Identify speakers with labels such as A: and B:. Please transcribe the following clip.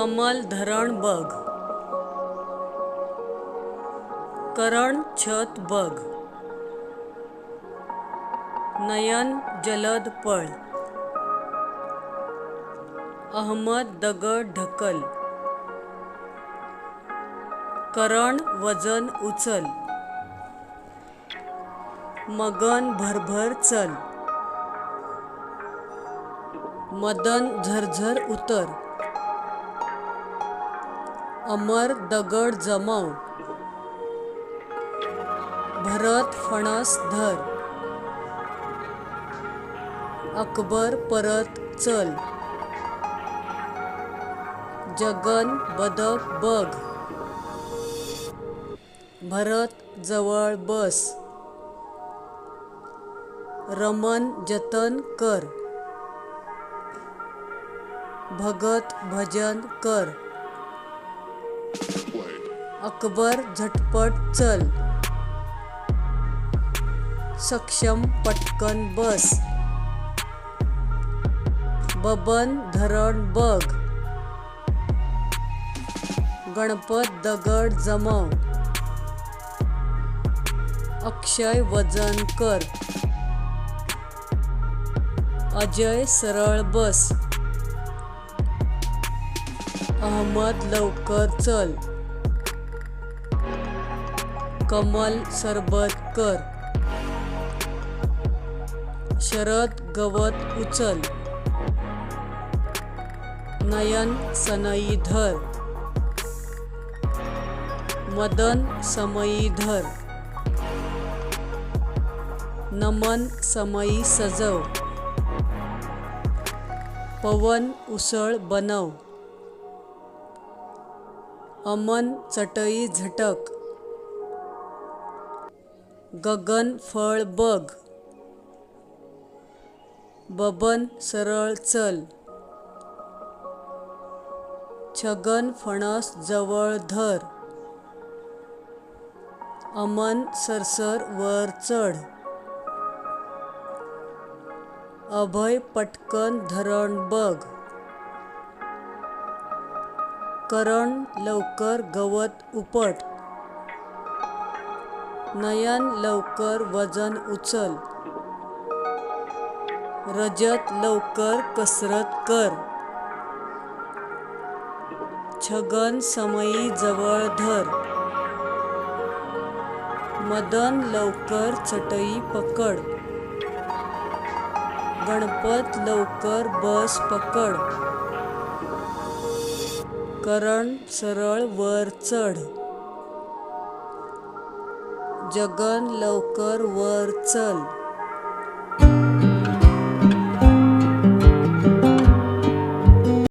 A: कमल धरण बघ. करण छत बघ. नयन जलद पळ. अहमद दगड ढकल. करण वजन उचल. मगन भरभर चल. मदन झरझर उतर. अमर दगड जमव. भरत फणस धर. अकबर परत चल. जगन बदक बघ. भरत जवळ बस. रमन जतन कर. भगत भजन कर. अकबर झटपट चल. सक्षम पटकन बस. बबन धरण बघ. गणपत दगड जमव. अक्षय वजन कर. अजय सरळ बस. अहमद लवकर चल. कमल सरबत कर. शरद गवत उचल. नयन सनई धर मदन समई धर नमन समई सजव. पवन उसळ बनव. अमन चटई झटक. गगन फळ बघ. बबन सरळ चल. छगन फणस जवळ धर. अमन सरसर वर चढ. अभय पटकन धरण बघ. करण लवकर गवत उपट. नयन लवकर वजन उचल. रजत लवकर कसरत कर. छगन समयी जवळ धर. मदन लवकर चटई पकड. गणपत लवकर बस पकड. करण सरळ वर चढ. जगन लवकर वर चल.